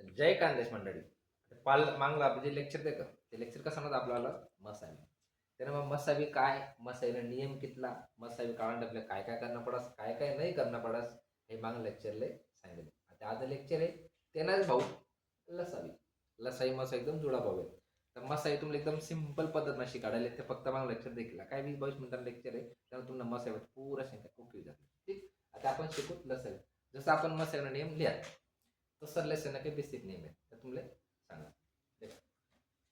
जय कांदेश मंडळी. पाल मागला म्हणजे जे लेक्चर देतं ते लेक्चर कसं म्हणत आपल्याला मसावी. त्यानं मग मसावी काय? मसावीला नियम कितला? मसावी काढून टाकले काय काय करणं पडस? काय काय नाही करणं पडस? हे माग लेक्चरले सांगितले. आता आज लेक्चर आहे तेनाच भाऊ लसावी. लसाई मसा एकदम जुळा भाऊ आहे तर मसाई तुम्हाला एकदम सिंपल पद्धत नशी काढायला ते फक्त माग लेक्चर देखील. काय वीस बावीस मिनिटांना लेक्चर आहे त्यामुळे तुम्हाला मसावी पूरा शंका ओके जाते. ठीक? आता आपण शिकू लसावी. जसं आपण मसाईला नियम लिहा तसं लेसन काही बेसिक नियम आहे. तर तुम्हाला सांगा.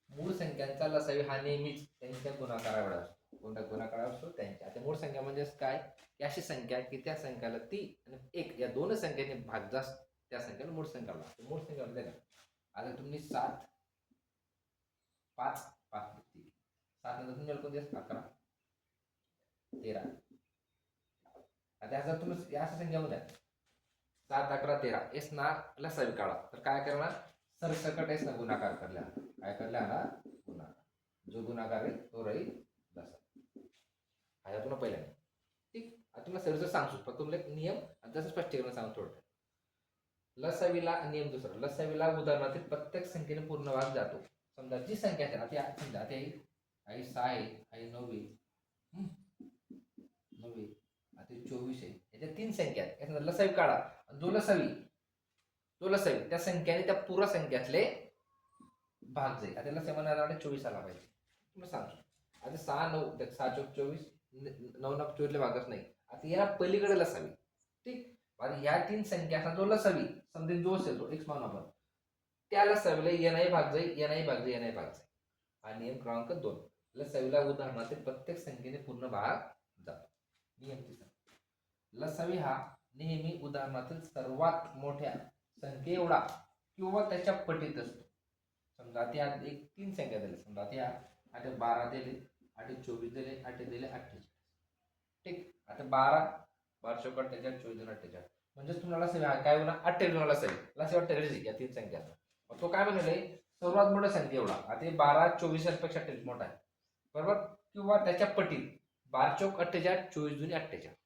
मूळ संख्यांचा लसावी हा नेहमीच त्यांच्या गुणाकारावर असतो. कोणत्या गुणाकारावर असतो? त्यांच्या. आता मूळ संख्या म्हणजे काय? की अशी संख्या की त्या संख्याला ती आणि एक या दोन संख्येने भाग जास्त त्या संख्येला मूळ संख्या लागतो मूळ संख्या म्हणजे काय? आता तुम्ही सात पाच पाच सात नंतर तुम्ही कोणते अकरा. तेरा. आता ह्याचा तुम्ही या संख्या संख्यामध्ये सात अकरा तेरा. एस ना लसावी काढा तर काय करणार? सरसकट एस ना गुणाकार करल्या काय करल्या ना गुणाकार. जो गुणाकार आहे तो राहील लसा. हा पुन्हा पहिला ठीक? आता तुम्हाला सर्वच सांगतो फक्त तुम्हाला एक नियम आणि तसं स्पष्टीकरण सांगतो थोडं लसावीला नियम दुसरा. लसावीला उदाहरणातील प्रत्येक संख्येने पूर्ण भाग जातो. समजा जी संख्या आहे ना ती समजा आई सहा आहे आई नववी नववी आता चोवीस आहे. याच्या तीन संख्या आहेत. लसावी काढा दुलसावी दुलसावी त्या संख्याने त्या पुरा संख्यातले भाग जाईल. आता सेवन म्हणायला चोवीस आला पाहिजे. तुम्ही सांगतो आता सहा नऊ सहा चौक चोवीस नऊ नऊ चोवीसला भागच नाही. आता या पलीकडे लसावी. ठीक? आणि ह्या तीन संख्या असा जो लसावी समजा जो असेल तो एक्स म्हणून आपण. त्या लसावीला येणाही भाग जाईल येणाही भाग जाईल येणाही भाग जाईल. हा नियम क्रमांक दोन. लसावीला उदाहरणातील प्रत्येक संख्येने पूर्ण भाग जातो. नियम तिसरा. लसावी हा नेहमी उदाहरणातील सर्वात मोठ्या संख्ये एवढा किंवा त्याच्या पटीत असतो. समजा त्या एक तीन संख्या दिल्या समजा त्या आठ बारा दिले आठ चोवीस दिले आठ दिले अठ्ठेचाळीस ठीक. आता बारा बारा चौक अठ्ठेचाळीस चोवीस दोन अठ्ठेचाळीस म्हणजेच तुम्हाला असं काय होणार अठ्ठेचाळीस होणार असेल लसावी अठ्ठेचाळीस या तीन संख्या मग तो काय म्हणाले सर्वात मोठा संख्या एवढा. आता बारा बारा चोवीसांपेक्षा अठ्ठेचाळीस मोठा आहे. बरोबर? किंवा त्याच्या पटीत. बारा चौक अठ्ठेचाळीस चोवीस जुनी अठ्ठेचाळीस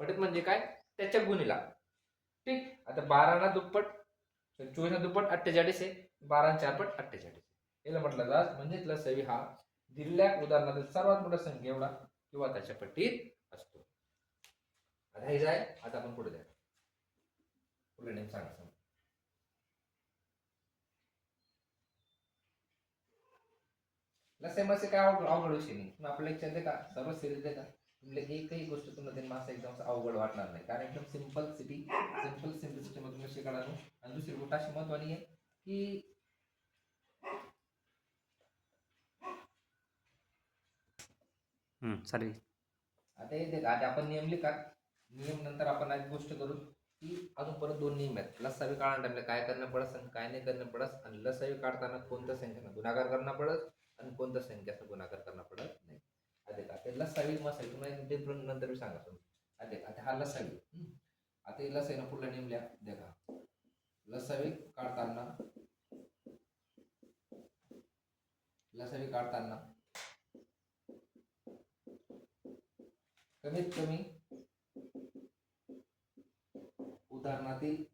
पटीत म्हणजे काय? त्याच्या गुणीला. ठीक? आता बाराला दुप्पट चोवीसला दुप्पट अठ्ठेचाळीस आहे. बारा चारपट अठ्ठेचाळीस याला म्हटलं जात म्हणजे लसवी हा दिलेल्या उदाहरणातील सर्वात मोठा संख्या एवढा किंवा त्याच्या पट्टीत असतो. आता हे जाय आता आपण पुढे जाय पुढे नेम सांगा सांगा. काय अवघड विषय नाही. तुम्ही आपल्या का सर्व सिरीज दे का एकही गोष्ट तुम्हाला ते मासा एकदम अवघड वाटणार नाही. कारण एकदम सिंपल सिटी सिंपल सिम्पलिसिटी मध्ये तुम्ही शिकायला आणि दुसरी गोष्ट अशी महत्वानी आहे की चालेल. आता हे देख आता आपण नियम लिखा नियम नंतर आपण एक गोष्ट करू की अजून परत दोन नियम आहेत. लसावी काढण्या टाइमला काय करणं पडस आणि काय नाही करणं पडस आणि लसावी काढताना कोणत्या संख्येनं गुणाकार करणं पडस आणि कोणत्या संख्येचा गुणाकार करणं पडत नाही आता लसावी मसावी तुम्हाला डिफरंट नंतर मी सांगा तुम्ही आता आता हा लसावी. हम्म. आता हे लसावीनं पुढला नियम देखा. लसावी काढताना लसावी काढताना कमीत कमी उदाहरणातील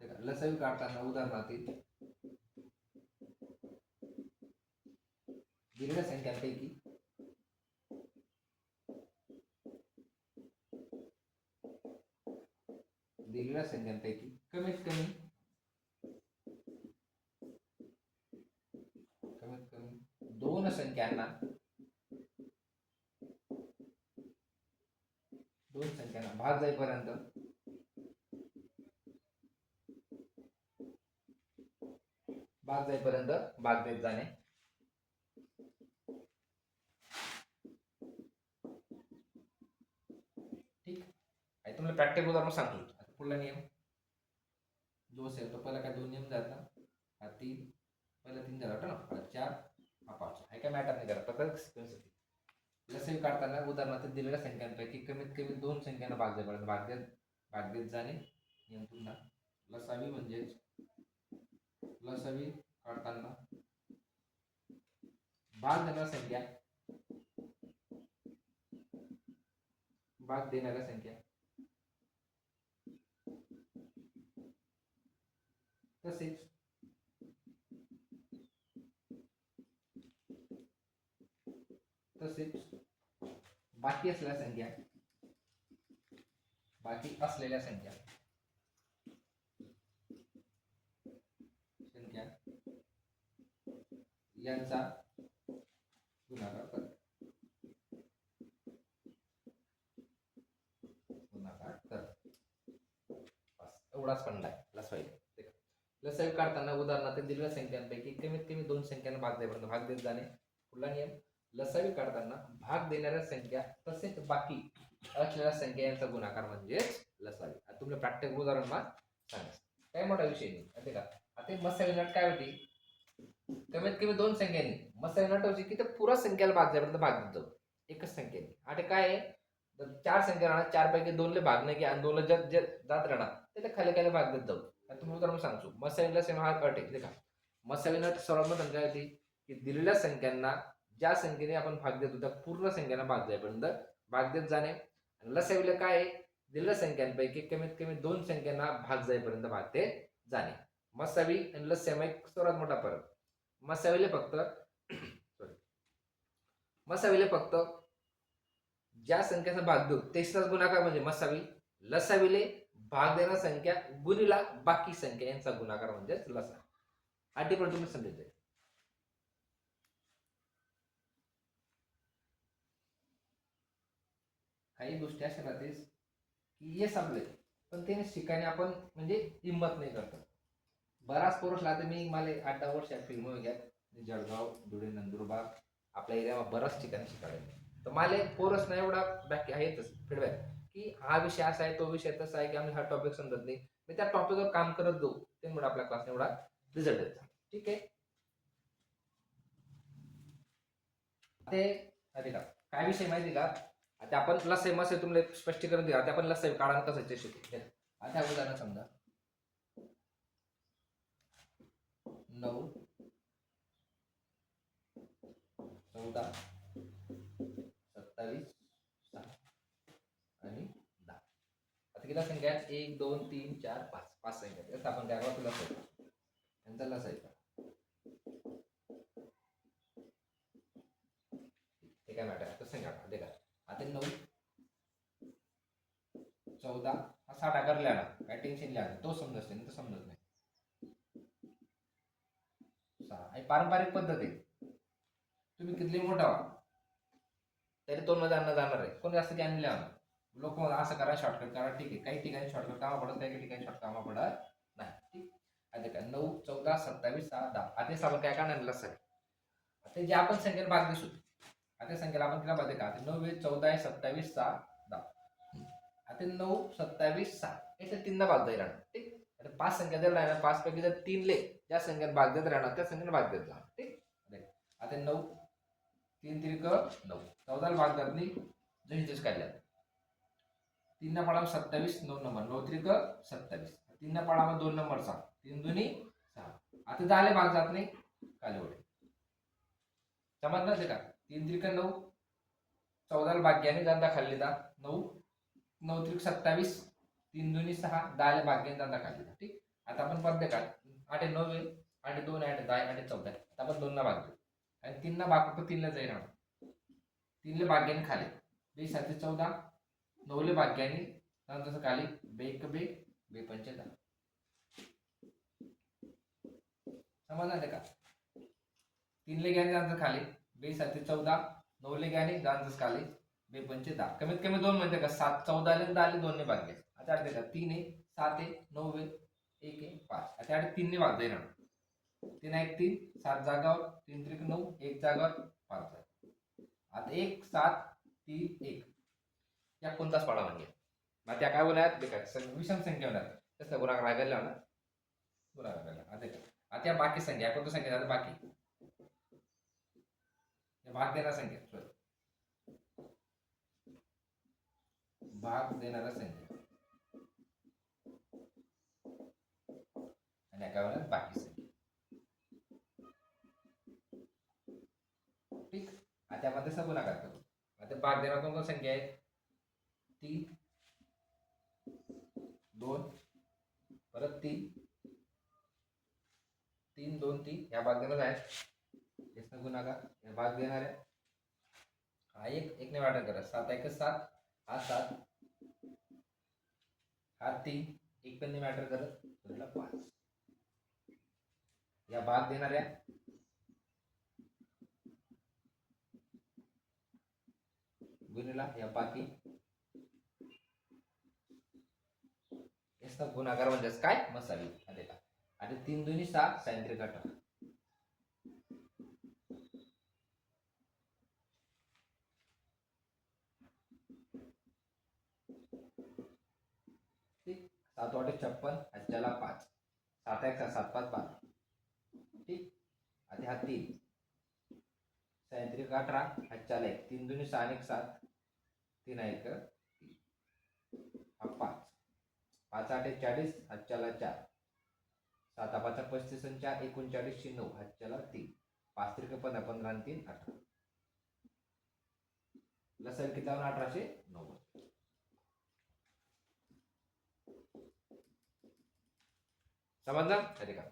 हे लसावी काढताना उदाहरणातील दिलेल्या संख्यांपैकी दिलेल्या संख्यांपैकी कमीत कमी कमीत कमी दोन संख्यांना दोन संख्यांना भाग जाईपर्यंत. भाग जाईपर्यंत भाग देत जाणे. ठीक? आहे तुम्हाला प्रॅक्टिकल उदाहरण सांगतो. पुढला नियम. जो असेल तो पहिला काय दोन नियम जात हा तीन पहिला तीन झाला ना? हा चार हा पाच. हे काय मॅटर नाही करत फक्त सिक्वेन्स होती काढताना उदाहरणार्थ दिलेल्या संख्यांपैकी कमीत कमी दोन संख्यांना भाग जाईपर्यंत भाग देत भाग देत जाणे. नियम पुन्हा. लसावी म्हणजेच लसावी काढताना भाग देणाऱ्या संख्या. भाग देणाऱ्या संख्या. तसेच तसेच बाकी असलेल्या संख्या. बाकी असलेल्या संख्या. संख्या. यांचा गुणाकार गुणाकार कर. एवढाच फंड आहे. लसावी काढताना उदाहरणार्थ दिलेल्या संख्यांपैकी कमीत कमी दोन संख्यांना भाग द्यापर्यंत भाग देत जाणे. पुढला नियम लसावी काढताना भाग देणाऱ्या संख्या तसेच बाकी असलेल्या संख्या यांचा गुणाकार म्हणजेच लसावी. आता तुम्ही प्रॅक्टिकल उदाहरण मा सांगायचं काय मोठा विषय नाही. अरे का? आता मसावी नट काय होती? कमीत कमी दोन संख्यांनी मसावी नट होती की तर पुरा संख्याला भाग द्यापर्यंत भाग देतो? एकच संख्येने. आणि काय आहे? तर चार संख्या राहणार चार पैकी दोनले भाग नाही की आणि दोनला जात जात राहणार त्याला खाली खाली भाग देत जाऊ. आता तुम्ही उदाहरण सांगतो. मसावीला सेम हा अट आहे देखा मसावी नट सर्वात संख्या होती की दिलेल्या संख्यांना ज्या संख्येने आपण भाग देतो त्या पूर्ण संख्यांना भाग जाईपर्यंत भाग देत जाणे. आणि काय आहे? दिलेल्या संख्यांपैकी कमीत कमी दोन संख्यांना भाग जाईपर्यंत भाग ते जाणे. मसावी आणि लस्यामा एक सर्वात मोठा फरक. मसावीले फक्त सॉरी मसावीले फक्त ज्या संख्येचा भाग देऊ तेच गुणाकार म्हणजे मसावी लसाविले भाग देणार संख्या गुणिला बाकी संख्या यांचा गुणाकार म्हणजेच लसा. आधी पण तुम्ही समजायचं काही गोष्टी अशा राहतेस की हे संपले पण ते शिकायने आपण म्हणजे हिंमत नाही करत. बराच पोरस लागते मी मला आठ दहा वर्ष फिल्म घ्या जळगाव धुळे नंदुरबार आपल्या एरियामध्ये बऱ्याच ठिकाणी शिकायला तर मला पोरस नाही एवढा बाकी आहेतच फीडबॅक की हा विषय असा आहे तो विषय तसा आहे की आम्ही हा टॉपिक समजत नाही. मी त्या टॉपिकवर काम करत जाऊ. त्यामुळे आपल्या क्लास एवढा रिझल्ट येतो ठीक आहे? ते का? काय विषय माहिती का? आता आपण लसाई मसाई तुम्हाला स्पष्टीकरण दिला आता आपण लसाई काढा कसं शिकू. आता उदाहरण समजा. नऊ. चौदा सत्तावीस सहा आणि दहा आता किती संख्या आहेत एक दोन तीन चार पाच. पाच संख्या आहेत. आपण काय करतो लस यांचा लसाई हे काय मॅटर तर संख्या दे आता नऊ चौदा हा साठ आकार लिहा ना काय टेन्शन लिहा तो समजत नाही तो समजत नाही. सहा. आणि पारंपरिक पद्धत आहे. तुम्ही किती मोठा व्हा? तरी दोन न जाणं जाणार आहे. कोण जास्त ज्ञान लिहा लोक मग असं करा शॉर्टकट करा. ठीक आहे काही ठिकाणी शॉर्टकट कामा पडत काही ठिकाणी शॉर्ट कामा पडत नाही. ठीक? आता काय नऊ चौदा सत्तावीस सहा दहा. आता हे आपण काय काढणार सर आता जे आपण संख्येला भाग दिसू आता संख्येला आपण तिला भाग का? नऊ वीस चौदा आहे सत्तावीस सहा दहा. आता नऊ सत्तावीस सहा. याच्या तीनदा भाग जाईल राहणार ठीक? आता पाच संख्या जर राहणार पाच पैकी जर तीनले ज्या संख्येत भाग देत राहणार त्या संख्येने भाग देत राहणार ठीक आता आता नऊ तीन त्रिक नऊ. चौदाला भाग जात नाही जशीच काढल्या तीनना पाडा सत्तावीस नऊ नंबर. नऊ त्रिक सत्तावीस तीनना पाडा दोन नंबर सहा. तीन दोन्ही सहा. आता झाले भाग जात नाही. कालेवडे. समजणार का? तीन त्रिक नऊ. चौदाला भाग्याने जाता खाल्ली दा. नऊ. नऊ त्रिक सत्तावीस. तीन दोन्ही सहा. दहाला भाग्याने जाता खाल्ली दा. ठीक? आता आपण पद्य का आठ नऊ आहे. आठ दोन आठ दहा आठ चौदा आता आपण दोनला भाग देऊ. आणि तीनला भाग फक्त तीनला जाईल तीनला तीनले भाग्याने खाले. बे साते चौदा. नऊले भाग्याने नंतर तसं खाली बेक बेक बेपंच दहा समजलं ते का? तीनले घ्याने जाणं खाली बे साते चौदा नऊले घ्याने जाणचंच खाली बे पंचे दहा कमीत कमी दोन म्हणते का? सात चौदा आले दहा आले दोनने भाग घ्यायचे आता आठ का तीन आहे सात आहे नऊ आहे एक आहे पाच. आता आठ तीनने भाग जाईल तीन एक तीन सात जागावर तीन त्रिक नऊ एक जागावर पाच जागा आता एक सात तीन एक. या कोणताच पाडा म्हणजे मग त्या काय बोलायत बेकार. सं- विषम संख्या होणार तसं गुणाकार रागायला ना गुणाकार रागायला आता आता या बाकी संख्या. कोणत्या संख्या झाल्या बाकी. भाग देणारा संख्या भाग देणारा संख्या आणि काय बाकी संख्या ठीक. आता आपण तसा गुणाकार करू. आता भाग देणार कोणत्या संख्या आहे तीन, दोन, परत तीन. तीन, दोन, तीन. या भाग देणार आहेत याचा गुणाकार या भाग देणार आहे. हा एक एक ने वाटण करा. सात, एक, सात. हा सात. हा तीन. एक पण मॅटर करत. तुला पाच. या भाग देणाऱ्या गुणिला या बाकी. चा गुणाकार म्हणजेच काय? मसाली आलेला. आणि तीन दोन्ही सहा सायंत्रिक घटक. सात वाटे छप्पन ह्याच्याला पाच. सात एक सात पाच पाच. ठीक? आधी हा तीन. सायंत्रिक अठरा ह्याच्याला एक. तीन दोन्ही सहा एक सात. तीन एक तीन हा पाच पाच आठ चाळीस ह्याच्याला चार. सात पाच पस्तीस आणि चार एकोणचाळीसशे नऊ ह्याच्याला तीन. पाच त्रिक पंधरा पंधरा आणि तीन अठरा. लसर किती लावून अठराशे नव्वद. समजला? अरे का?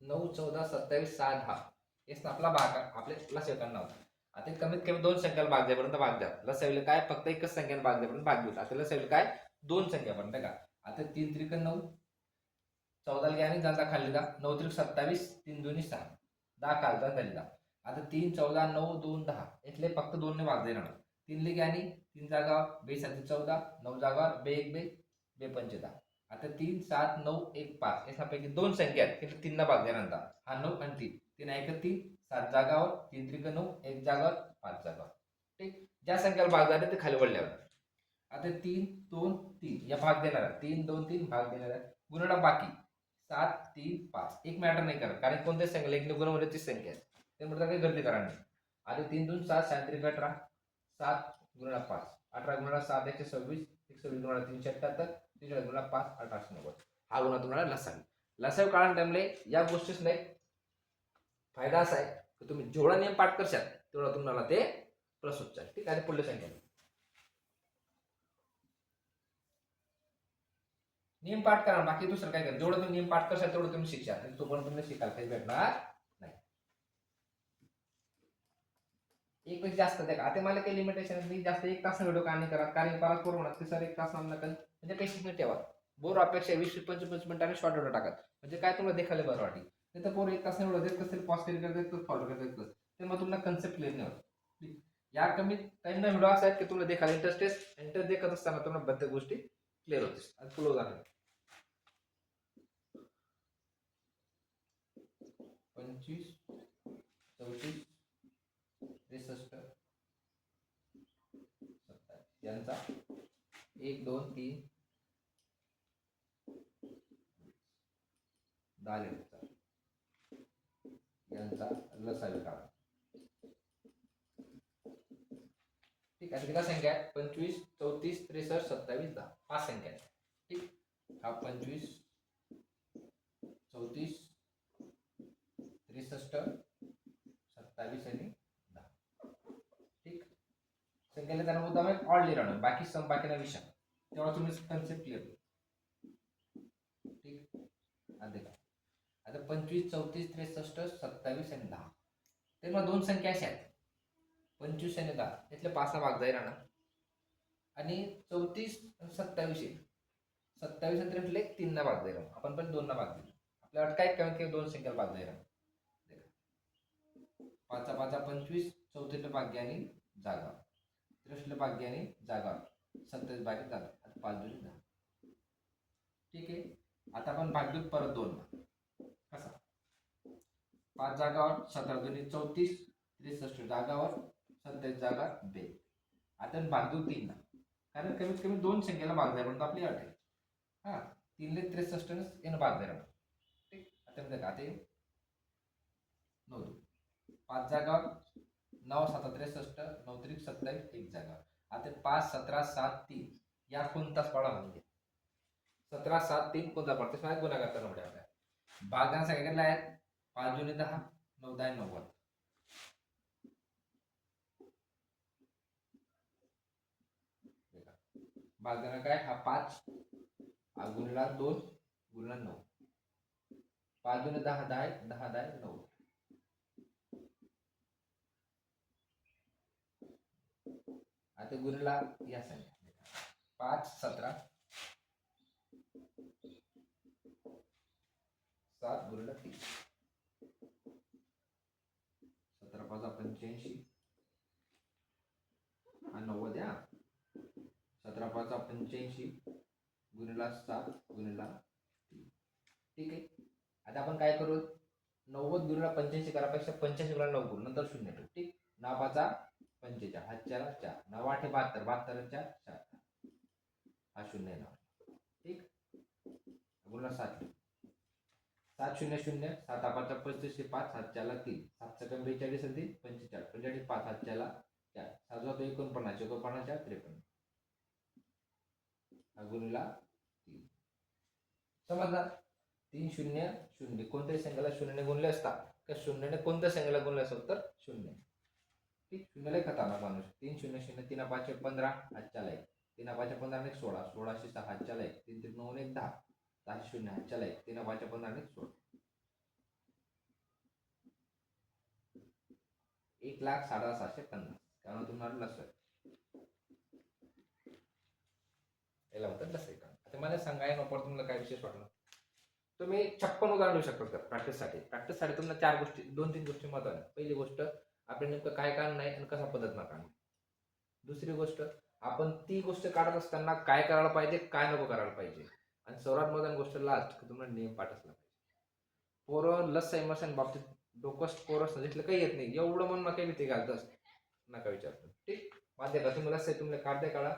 नऊ चौदा सत्तावीस सहा दहा. हेच ना आपला भाग आपल्या लसेल होता आता कमीत कमी दोन संख्याला भाग द्यापर्यंत भाग द्या. लसवले काय? फक्त एकच संख्याला भाग द्यापर्यंत भाग घेऊ. आता लसवले काय? दोन संख्या पण का? आता तीन त्रिक नऊ चौदाला घ्या आणि जाता खाली दा नऊ त्रिक सत्तावीस तीन दोन्ही सहा. दहा खालता खाली दा आता तीन चौदा नऊ दोन दहा. इथले फक्त दोनने भाग देणार. तीन लिग आणि तीन जागा बे सात चौदा नऊ जागा बे एक बे बे पंच दहा आता तीन सात नऊ एक पाच. याच्यापैकी दोन संख्या आहेत. तिथे तीनना भाग देणार आता. हा नऊ आणि तीन. तीन एक तीन. सात जागावर तीन त्रिक नऊ एक जागावर पाच जागावर. ठीक? ज्या संख्येवर भाग झाले ते खाली वळल्यावर आता तीन दोन तीन. या भाग देणार आहे. तीन दोन तीन भाग देणार आहे. गुणवडा बाकी. सात तीन पाच. एक मॅटर नाही करत कारण कोणत्या संख्या एक गुणवडा म्हणजे तीच संख्या आहे. त्यामुळे काही गर्दी करा नाही. आता तीन दोन सात सायंत्रिक अठरा. सात गुणडा पाच. अठरा गुणवडा सात एकशे सव्वीस. एक सव्वीस गुणवडा तीनशे अठ्याहत्तर तीनशे गुणवडा पाच अठराशे नव्वद. हा गुन्हा तुम्हाला लसावी. लसावी काळात टाइमले या गोष्टीच नाही. फायदा असा आहे की तुम्ही जेवढा नियम पाठ करशाल तेवढा तुम्हाला ते प्लस होत ठीक आहे? पुढल्या संख्या नियम पाठ करा बाकी दुसरं काय करा? जेवढं तुम्ही नियम पाठ करशाल तेवढं तुम्ही शिक्षा तोपर्यंत तुम्हाला शिकायला काही भेटणार नाही. एक पेक्षा जास्त द्या आता मला काही लिमिटेशन जास्त एक तास व्हिडिओ का नाही करा. कारण परत करू म्हणा सर एक तास नका म्हणजे पेशंट नाही ठेवा. बोर अपेक्षा वीस पंचवीस मिनिटांनी शॉर्ट व्हिडिओ टाकत म्हणजे काय तुम्हाला देखायला बरं वाटेल. नाही तर पोर एक तास व्हिडिओ देत असेल पॉज करी करत फॉलो करत ते मग तुम्हाला कन्सेप्ट क्लिअर नाही होत. या कमी टाइम व्हिडिओ असा आहेत की तुम्हाला देखायला इंटरेस्ट इंटरेस्ट देखत असताना तुम्हाला बद्दल गोष्टी क्लिअर होते. आज पुढे उदाहरण. पंचवीस चौतीस त्रेसष्ट सत्तावीस. यांचा एक दोन तीन दहा लिटरचा यांचा लसावी काढा. ठीक किती संख्या आहेत पंचवीस चौतीस त्रेसष्ट सत्तावीस दहा. पाच संख्या आहेत. ठीक? हा पंचवीस चौतीस त्रेसष्ट सत्तावीस आणि दहा. ठीक? संख्येला त्यांना मुद्दाम एक ऑडली राहणार बाकी सम बाकीना विषय. तेव्हा तुम्ही कन्सेप्ट क्लिअर ठीक? आता का आता पंचवीस चौतीस त्रेसष्ट सत्तावीस आणि दहा. ते मग दोन संख्या अशा आहेत. पंचवीस आणि दहा यातले पाच भाग जाईल राहणार आणि चौतीस सत्तावीस एक सत्तावीस आणि त्रेसष्टले तीनना भाग जाईल. आपण पण दोनना भाग भाग आपल्या आपल्याला काय कमीत कमी दोन संख्या भाग जाईल. पाचा पाचा पंचवीस चौतीसला भाग्य आणि जागा. त्रेसष्टला भाग्य आणि जागा. सत्तावीस भाग्य जागा आता पाच दोन दहा. ठीक आहे? आता आपण भाग देऊ परत दोन कसा? पाच जागावर सतरा दोन्ही चौतीस त्रेसष्ट जागावर सत्तावीस जागा बे आता भाग तीन. ना कारण कमीत कमी दोन संख्येला भाग द्या आपली अट आहे. हा तीनले त्रेसष्ट येणं भाग ठीक? आता बघा आता नऊ पाच जागा नऊ सात त्रेसष्ट नऊ त्रिक सत्तावीस एक जागा. आता पाच सतरा सात तीन. या कोणताच पाडा म्हणजे सतरा सात तीन कोणता पडतो सांगा गुन्हा करताना म्हणजे आपल्या भागांना सगळ्याकडे आहेत. पाच जुने दहा नऊ दहा नव्वद. भागांना काय? हा पाच. हा गुणला दोन गुणला नऊ. पाच गुण दहा दहा दहा दहा नऊ. आता गुणला या संख्या. पाच सतरा. सात गुणला तीन. सतरा पाच पंच्याऐंशी हा नव्वद या सतरा पाच पंच्याऐंशी गुणिला सात गुणिला तीन. ठीक आहे? आता आपण काय करू? नव्वद गुणिला पंच्याऐंशी करापेक्षा पंच्याऐंशी गुणिला नऊ गुण नंतर शून्य ठेवू ठीक? नावाचा पंचेचाळ हा चार चार. नऊ आठ बहात्तर. बहात्तर चार चार हा शून्य नऊ. ठीक? गुणिला सात. सात शून्य शून्य. सात पाच पस्तीसशे पाच. सात चारला तीन. सात सकाळी बेचाळीस आणि तीन पंचेचाळीस. पंचेचाळीस पाच सात चारला चार. सात एकोणपन्नास. एकोणपन्नास चार त्रेपन्न. हा गुणिला तीन. समजला? तीन शून्य शून्य. कोणत्याही संख्येला शून्यने गुणले असता का शून्यने कोणत्या संख्येला गुणले असत तर शून्य. ठीक? शून्यला खतरनाक माणूस. तीन शून्य शून्य तीन पाचशे पंधरा हातच्याला लाईक तीन पाचशे पंधरा एक सोळा सोळाशे सहा हातच्याला एक तीन तीन नऊ एक दहा दहा शून्य हातच्याला लाईक तीन पाचशे पंधरा एक सोळा. एक लाख साडे सहाशे पन्नास. कारण तुम्हाला लक्षात याला म्हणतात लसीकरण. आता मला सांगा या नोपर तुम्हाला काय विशेष वाटलं? तुम्ही छप्पन उदाहरण देऊ शकता तर प्रॅक्टिससाठी प्रॅक्टिससाठी तुम्हाला चार गोष्टी दोन तीन गोष्टी महत्त्वाच्या पहिली गोष्ट आपण नेमकं काय काढणं नाही आणि कसा पद्धत काढणं दुसरी गोष्ट आपण ती गोष्ट काढत असताना काय करायला पाहिजे काय नको करायला पाहिजे? आणि सर्वात महत्वाची गोष्ट लास्ट की तुम्हाला नियम पाठ असला पाहिजे. पोरं लस इमोशन बाबतीत डोकस पोरं सजेस्टला काही येत नाही. एवढं म्हणून नका भीती घालतस नका विचारतो ठीक? माझ्या का तुम्ही लस तुम्हाला काढते काढा.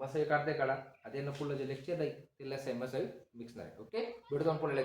मसाई काढते काढा. आता यानं पुढलं जे लेक्चर आहे ते लस आहे मसाई मिक्स नाही. ओके भेटतो आपण पुढे